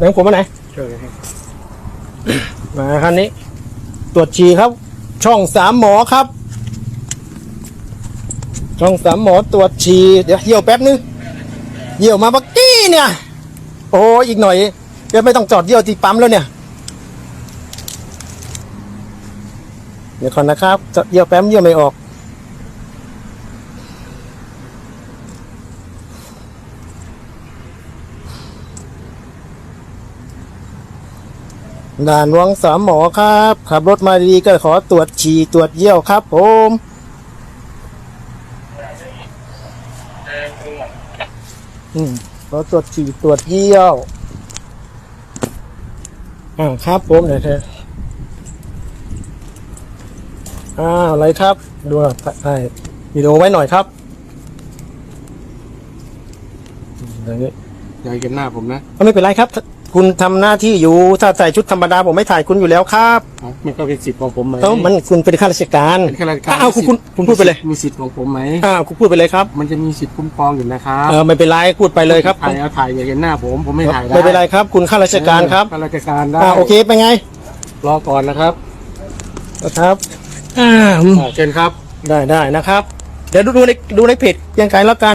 แบงค์ผมมาไหนเชิญครับมาคันนี้ ตรวจฉี่ครับ ช่องสามหมอครับ ช่องสามหมอตรวจฉี่เดี๋ยวเยี่ยวแป๊บนึงเยี่ยวมาเมื่อกี้เนี่ย โอ้อีกหน่อยเดี๋ยวไม่ต้องจอดเยี่ยวที่ปั๊มแล้วเนี่ย เดี๋ยวก่อนนะครับจะเยี่ยวแป๊บเยี่ยวไม่ออก ด่านวังสามหมอครับ ขับรถมาดีๆก็ขอตรวจฉี่ตรวจเยี่ยวครับผมอืมขอตรวจฉี่ตรวจเยี่ยวอ่าครับผมเดี๋ยวเธออ้าวอะไรครับ ดูหน่อยถ่ายวิดีโอไว้หน่อยครับอย่างนี้อย่าเก็บหน้าผมนะ ไม่เป็นไรครับ คุณทำหน้าที่อยู่ ถ้าใส่ชุดธรรมดาผมไม่ถ่ายคุณอยู่แล้วครับอ๋อมันก็เป็นสิทธิ์ของผมไหมเอ้ามันคุณเป็นข้าราชการเป็นข้าราชการอ้าวคุณคุณคุณพูดไปเลยมีสิทธิ์ของผมไหมอ้าวคุณพูดไปเลยครับมันจะมีสิทธิ์คุ้มครองอยู่นะครับเออไม่เป็นไรพูดไปเลยครับถ่ายเอาถ่ายอย่าเห็นหน้าผมผมไม่ถ่ายได้ไม่เป็นไรครับ คุณข้าราชการครับข้าราชการได้อ่าโอเคเป็นไงรอก่อนนะครับนะครับอ่าอ่าเชิญครับได้ได้นะครับ เดี๋ยวดูดูในดูในเพจยังไงแล้วกัน